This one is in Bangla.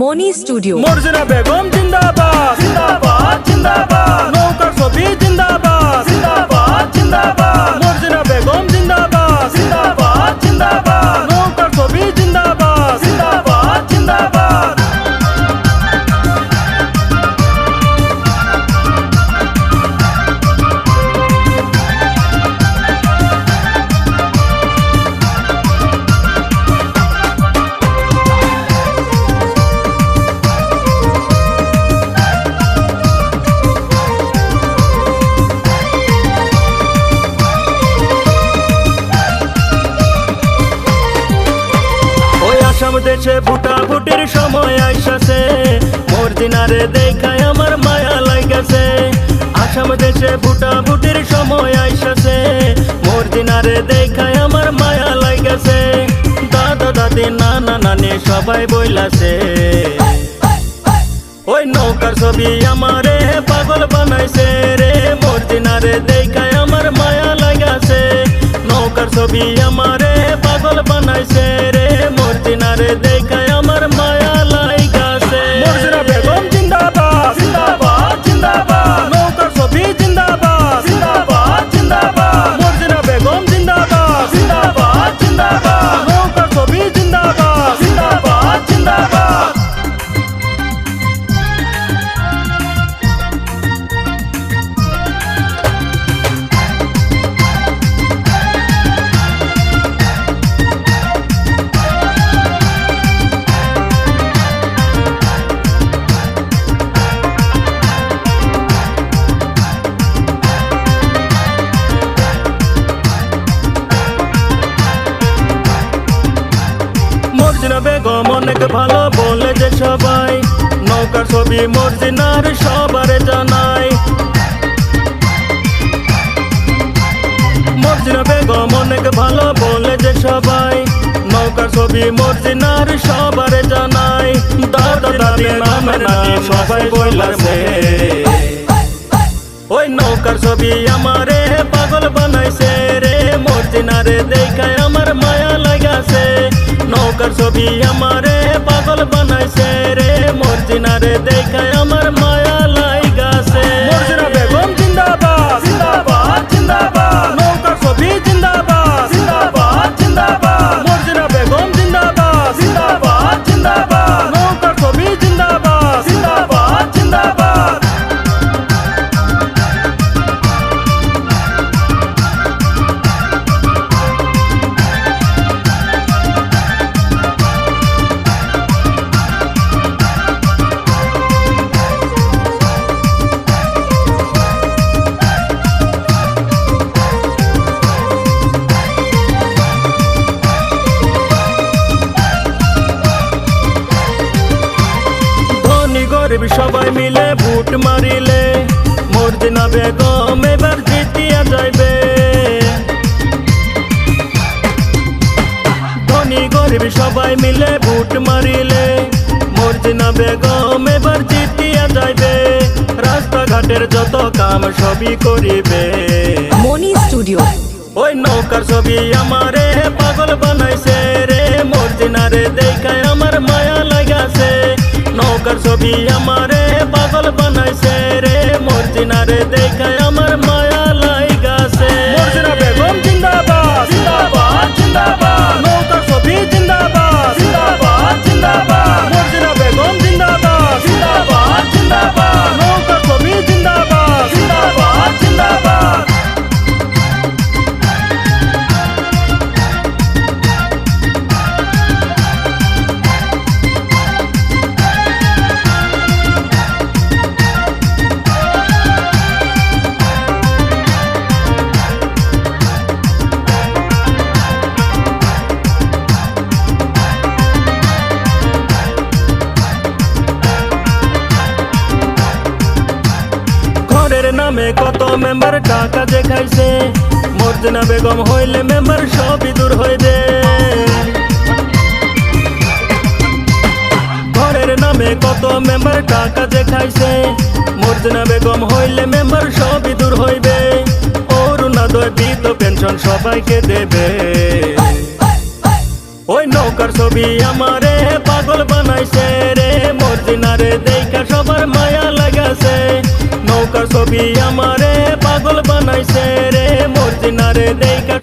মনি স্টুডিও। মর্জিনা বেগম জিন্দাবাদ। জিন্দাবাদ জিন্দাবাদ। নৌকার ছবি জিন্দাবাদ। দেশে ভুটা ভুটির সময় আইসাছে। মর্জিনারে দেখায় আমার মায়া লাগাছে আসাম দেশে ভুটা ভুটির সময় আইসাছে। মর্জিনারে দেখায় আমার মায়া লাগাছে দাদা দাদি নানা নানি সবাই বইলাছে। ওই নৌকার ছবি আমারে পাগল বানাইছে রে। মোর দিনারে দেখায় আমার মায়া লাগাছে নৌকার ছবি আমারে পাগল বানাইছে রে মর্জিনা বেগম অনেক ভালো বলে যে সবাই। নৌকার ছবি মর্জিনার সবারে জানাই। মর্জিনা বেগম অনেক ভালো বলে যে সবাই। নৌকার ছবি মর্জিনার সবারে জানাই। দাদা দাদি নামে নানি সবাই বইলাছে। ওই নৌকার ছবি আমারে পাগল বানাইছে রে। মর্জিনারে দেখায় আমার মায়া নৌকার ছবি আমারে পাগল বানাইছে রে। গরিব সবাই মিলে ভোট মারিলে। মর্জিনা বেগম এবার জিতিয়া যাইবে। ধনী গরিব সবাই মিলে ভোট মারিলে। মর্জিনা বেগম এবার জিতিয়া যাইবে। রাস্তাঘাটের যত কাম সবই করিবে। মনি স্টুডিও। ওই নৌকার ছবি আমারে পাগল বানাইছে রে। মর্জিনারে ছবি আমারে পাগল বানাইছে রে মর্জিনারে দেখায় নামে কত মেম্বার টাকা যে খাইছে মর্জিনা বেগম হইলে মেম্বার সবই দূর হইবে ঘরের নামে কত মেম্বার টাকা যে খাইছে মর্জিনা বেগম হইলে মেম্বার সবই দূর হইবে অরুণাদয় বিধ পেনশন সবাইকে দেবে। ওই নৌকার ছবি আমারে পাগল বানাইছে রে মর্জিনারে নৌকার ছবি আমারে পাগল বানাইছে রে মর্জিনারে দেখা